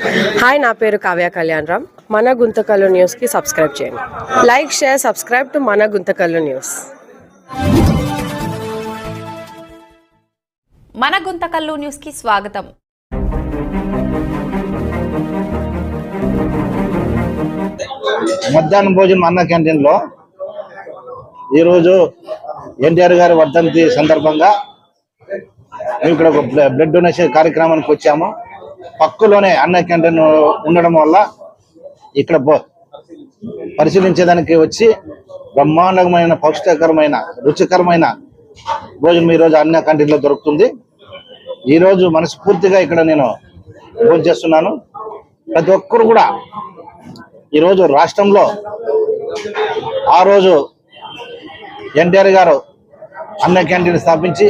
Hi నా పేరు కావ్య కళ్యాణ్ రామ్. మన గుంతకల్లు న్యూస్కి సబ్స్క్రైబ్ చేయండి. లైక్ షేర్ సబ్స్క్రైబ్ టు మన గుంతకల్లు న్యూస్ మన గుంతకల్లు న్యూస్కి స్వాగతం. మధ్యాహ్నం భోజనం అన్న క్యాంటీన్లో ఈరోజు ఎన్టీఆర్ గారి వర్ధంతి సందర్భంగా మేము ఇక్కడ ఒక బ్ల- బ్లడ్ డొనేషన్ కార్యక్రమానికి వచ్చాము. పక్కలోనే అన్న క్యాంటీన్ ఉండడం వల్ల ఇక్కడ పరిశీలించేదానికి వచ్చి బ్రహ్మాండమైన పౌష్టికరమైన రుచికరమైన భోజనం ఈరోజు అన్న క్యాంటీన్లో దొరుకుతుంది. ఈరోజు మనస్ఫూర్తిగా ఇక్కడ నేను భోజనం చేస్తున్నాను. ప్రతి ఒక్కరు కూడా ఈరోజు రాష్ట్రంలో ఆ రోజు ఎన్టీఆర్ గారు అన్న క్యాంటీన్ స్థాపించి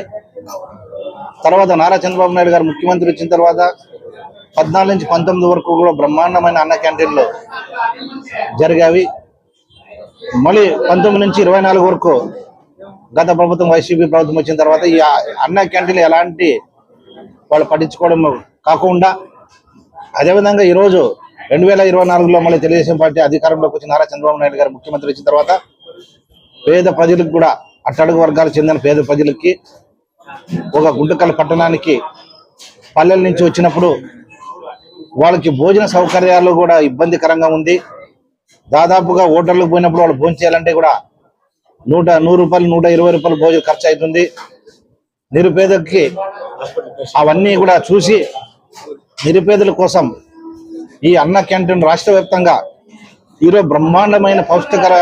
తర్వాత నారా చంద్రబాబు నాయుడు గారు ముఖ్యమంత్రి వచ్చిన తర్వాత పద్నాలుగు నుంచి పంతొమ్మిది వరకు కూడా బ్రహ్మాండమైన అన్న క్యాంటీన్లు జరిగావి. మళ్ళీ పంతొమ్మిది నుంచి ఇరవై నాలుగు వరకు గత ప్రభుత్వం వైసీపీ ప్రభుత్వం వచ్చిన తర్వాత ఈ అన్న క్యాంటీన్లు ఎలాంటి వాళ్ళు పట్టించుకోవడం కాకుండా అదేవిధంగా ఈరోజు రెండు వేల ఇరవై నాలుగులో మళ్ళీ తెలుగుదేశం పార్టీ అధికారంలోకి వచ్చిన నారా చంద్రబాబు నాయుడు గారు ముఖ్యమంత్రి వచ్చిన తర్వాత పేద ప్రజలకు కూడా అట్టడుగు వర్గాలకు చెందిన పేద ప్రజలకి ఒక గుంటకల్ పట్టణానికి పల్లెల నుంచి వచ్చినప్పుడు వాళ్ళకి భోజన సౌకర్యాలు కూడా ఇబ్బందికరంగా ఉంది. దాదాపుగా హోటళ్ళకు పోయినప్పుడు వాళ్ళు భోజనం చేయాలంటే కూడా నూట నూరు రూపాయలు నూట ఇరవై రూపాయలు భోజనం ఖర్చు అవుతుంది. నిరుపేదకి అవన్నీ కూడా చూసి నిరుపేదల కోసం ఈ అన్న క్యాంటీన్ రాష్ట్ర వ్యాప్తంగా ఈరోజు బ్రహ్మాండమైన పౌష్టికర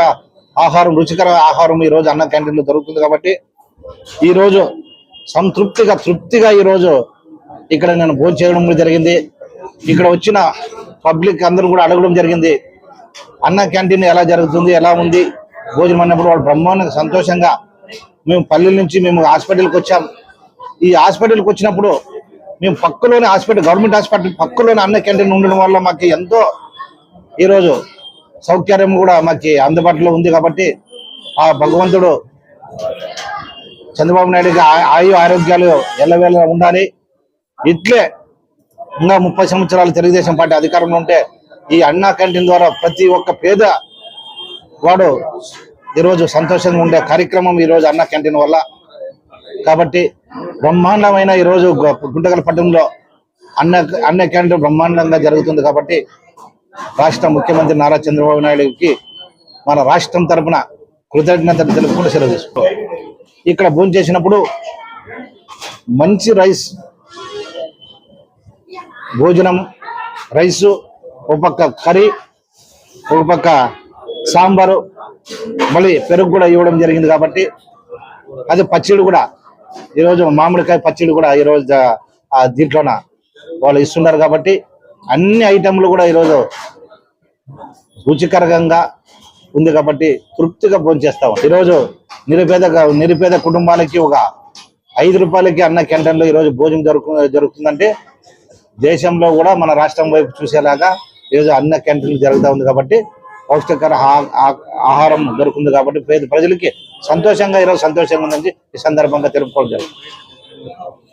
ఆహారం రుచికర ఆహారం ఈ రోజు అన్న క్యాంటీన్లో దొరుకుతుంది కాబట్టి ఈ రోజు సంతృప్తిగా తృప్తిగా ఈ రోజు ఇక్కడ నేను భోజనం చేయడం జరిగింది. ఇక్కడ వచ్చిన పబ్లిక్ అందరూ కూడా అడగడం జరిగింది. అన్న క్యాంటీన్ ఎలా జరుగుతుంది ఎలా ఉంది? భోజనం అన్నప్పుడు వాళ్ళు బ్రహ్మాండంగా సంతోషంగా మేము పల్లెల నుంచి మేము హాస్పిటల్కి వచ్చాం. ఈ హాస్పిటల్కి వచ్చినప్పుడు మేము పక్కలోనే హాస్పిటల్ గవర్నమెంట్ హాస్పిటల్ పక్కలోనే అన్న క్యాంటీన్ ఉండడం వల్ల మాకు ఎంతో ఈరోజు సౌకర్యం కూడా మాకు అందుబాటులో ఉంది కాబట్టి ఆ భగవంతుడు చంద్రబాబు నాయుడుకి ఆయు ఆరోగ్యాలు ఎల్లవేళ ఉండాలి. ఇట్లే ఇంకా ముప్పై సంవత్సరాలు తెలుగుదేశం పార్టీ అధికారంలో ఉంటే ఈ అన్నా క్యాంటీన్ ద్వారా ప్రతి ఒక్క పేద వాడు ఈరోజు సంతోషంగా ఉండే కార్యక్రమం ఈరోజు అన్నా క్యాంటీన్ వల్ల. కాబట్టి బ్రహ్మాండమైన ఈరోజు గు- పట్టణంలో అన్న అన్న క్యాంటీన్ బ్రహ్మాండంగా జరుగుతుంది కాబట్టి రాష్ట్ర ముఖ్యమంత్రి నారా చంద్రబాబు నాయుడుకి మన రాష్ట్రం తరపున కృతజ్ఞతలు తెలుపుకుంటూ సెలవు తీసుకో ఇక్కడ భోజనం చేసినప్పుడు మంచి రైస్ భోజనం రైసు ఒక పక్క కర్రీ ఒక పక్క సాంబారు మళ్ళీ పెరుగు కూడా ఇవ్వడం జరిగింది కాబట్టి అది పచ్చడి కూడా ఈరోజు మామిడికాయ పచ్చడి కూడా ఈరోజు దీంట్లోన వాళ్ళు ఇస్తున్నారు కాబట్టి అన్ని ఐటెంలు కూడా ఈరోజు రుచికరంగా ఉంది కాబట్టి తృప్తిగా భోంచేస్తాం ఈరోజు నిరుపేద నిరుపేద కుటుంబాలకి ఒక ఐదు రూపాయలకి అన్న క్యాంటీన్లో ఈరోజు భోజనం జరుగు జరుగుతుందంటే దేశంలో కూడా మన రాష్ట్రం వైపు చూసేలాగా ఈరోజు అన్న క్యాంటీన్లు జరుగుతూ ఉంది కాబట్టి పౌష్టికర ఆహారం దొరుకుతుంది కాబట్టి పేద ప్రజలకి సంతోషంగా ఈరోజు సంతోషంగా ఉందని ఈ సందర్భంగా తెలుపుకోవడం జరుగుతుంది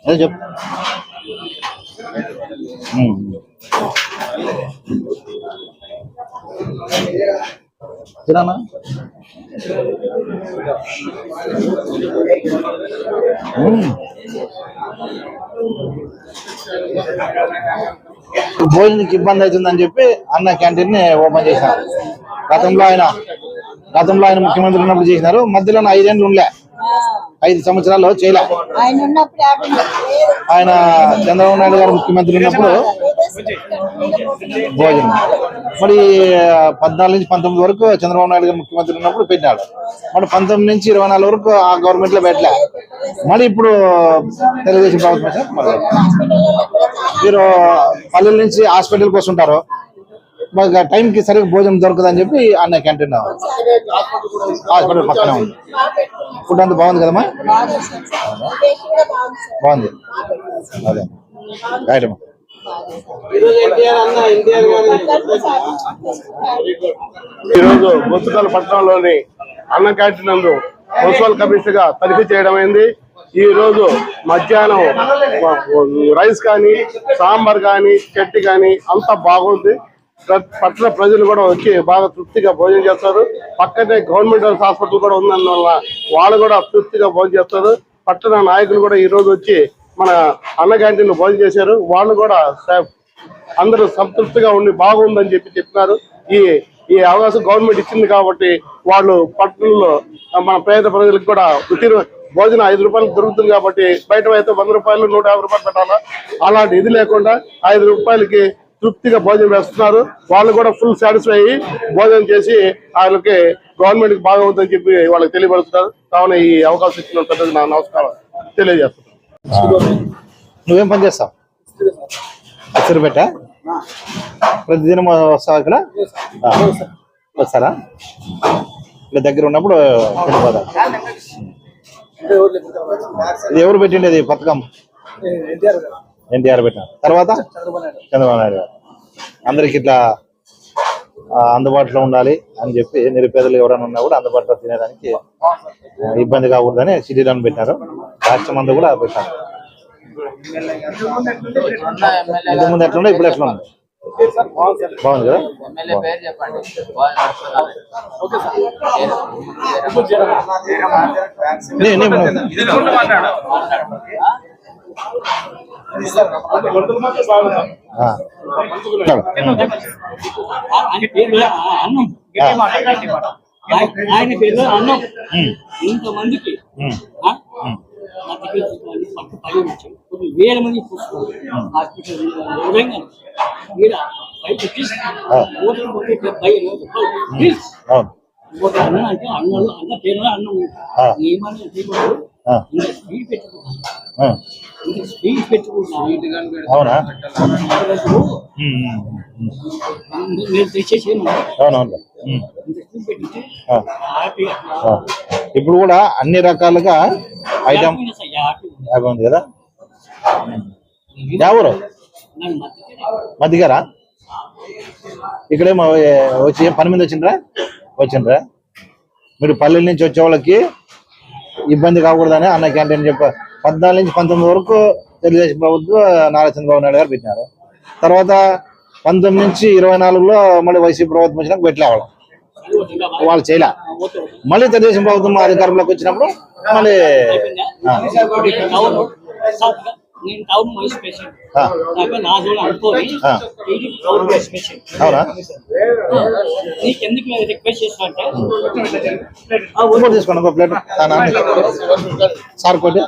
అదే చెప్పు. తినానా భోజనకి ఇబ్బంది అవుతుందని చెప్పి అన్న క్యాంటీన్ని ఓపెన్ చేశారు. గతంలో ఆయన గతంలో ఆయన ముఖ్యమంత్రి ఉన్నప్పుడు చేసినారు. మధ్యలో ఐదేళ్ళు ఉండలే ఐదు సంవత్సరాలు చేయలే. ఆయన చంద్రబాబు నాయుడు గారు ముఖ్యమంత్రి ఉన్నప్పుడు భోజనం. మరి పద్నాలుగు నుంచి పంతొమ్మిది వరకు చంద్రబాబు నాయుడు గారు ముఖ్యమంత్రి ఉన్నప్పుడు పెట్టినాడు. మరి పంతొమ్మిది నుంచి ఇరవై నాలుగు వరకు ఆ గవర్నమెంట్లో పెట్టలే. మరి ఇప్పుడు తెలుగుదేశం ప్రభుత్వం మీరు పల్లెల నుంచి హాస్పిటల్కి వస్తుంటారు. మాకు టైంకి సరిగ్గా భోజనం దొరకదని చెప్పి అన్న క్యాంటీన్ హాస్పిటల్ పక్కనే ఉంది. ఫుడ్ అంతా బాగుంది కదమ్మా? బాగుంది. అదే. రైట్ అమ్మా ఈరోజు బొత్తుకల్ పట్టణంలోని అన్న క్యాంటీన్ నందు మున్సిపల్ కమిషనర్గా తనిఖీ చేయడం అయింది. ఈ రోజు మధ్యాహ్నం రైస్ కానీ సాంబార్ కానీ చట్నీ కానీ అంతా బాగుంది. పట్టణ ప్రజలు కూడా వచ్చి బాగా తృప్తిగా భోజనం చేస్తారు. పక్కనే గవర్నమెంట్ హాస్పిటల్ కూడా ఉన్నందువల్ల వాళ్ళు కూడా తృప్తిగా భోజనం చేస్తారు. పట్టణ నాయకులు కూడా ఈ రోజు వచ్చి మన అన్న క్యాంటీన్ భోజనం చేశారు. వాళ్ళు కూడా అందరూ సంతృప్తిగా ఉండి బాగుందని చెప్పి చెప్పినారు. ఈ ఈ అవకాశం గవర్నమెంట్ ఇచ్చింది కాబట్టి వాళ్ళు పట్టణంలో మన పేద ప్రజలకు కూడా ఉచిత భోజనం ఐదు రూపాయలకు దొరుకుతుంది కాబట్టి బయట అయితే వంద రూపాయలు నూట యాభై రూపాయలు పెట్టాలా? అలాంటి ఇది లేకుండా ఐదు రూపాయలకి తృప్తిగా భోజనం వేస్తున్నారు. వాళ్ళు కూడా ఫుల్ సాటిస్ఫై అయ్యి భోజనం చేసి వాళ్ళకి గవర్నమెంట్కి బాగా ఉందని చెప్పి వాళ్ళకి తెలియపరుస్తున్నారు. కావున ఈ అవకాశం ఇచ్చిన పెద్దది నా నమస్కారం తెలియజేస్తున్నాను. నువ్వేం పని చేస్తావు? పెట్ట ప్రతిదినం వస్తావా ఇక్కడ. వస్తారా? ఇక్కడ దగ్గర ఉన్నప్పుడు ఎవరు పెట్టిండేది పథకం? ఎన్టీఆర్ పెట్టిన. తర్వాత చంద్రబాబు నాయుడు గారు. అందరికి ఇట్లా ఆ, అందుబాటులో ఉండాలి అని చెప్పి నిరుపేదలు ఎవరైనా ఉన్నా కూడా అందుబాటులో తినేదానికి ఇబ్బంది కాకూడదని సిటీలను పెట్టినారు. రాష్ట్రం అంతా కూడా పెట్టారు. ఇంతకు ముందు ఎట్లా ఉండే ఇప్పుడు ఎట్లా ఉంది బాగుంది కదా? ఎమ్మెల్యే అన్నం. ఆయన- పేరు అన్నం ఇంతమందికి కొన్ని వేల మంది హాస్పిటల్ అన్న అంటే అన్నలు అన్న పేరు అన్నం. ఏమని చేయకూడదు అవునా? అవునవును. ఇప్పుడు కూడా అన్ని రకాలుగా ఐటమ్ ఉంది కదా? ఎవరు మధ్యగారా ఇక్కడేమో వచ్చి పని మీద వచ్చిండ్రా? వచ్చిండ్రా? మీరు పల్లెల నుంచి వచ్చే వాళ్ళకి ఇబ్బంది కాకూడదని అన్న క్యాంటీన్ చెప్ప పద్నాలుగు నుంచి పంతొమ్మిది వరకు తెలుగుదేశం ప్రభుత్వం నారా చంద్రబాబు నాయుడు గారు పెట్టినారు. తర్వాత పంతొమ్మిది నుంచి ఇరవై నాలుగులో మళ్ళీ వైసీపీ ప్రభుత్వం వచ్చినాక పెట్టలే వాళ్ళు వాళ్ళు చేయలే. మళ్ళీ తెలుగుదేశం ప్రభుత్వం అధికారంలోకి వచ్చినప్పుడు మళ్ళీ నేను టౌన్ ఆ, నాకు నా జోన్ అనుకోని టౌన్ ప్రెసిడెంట్ అవునా? నీకు ఎందుకు నేను రిక్వెస్ట్ అంటే? తీసుకోండి సార్ కొట్టి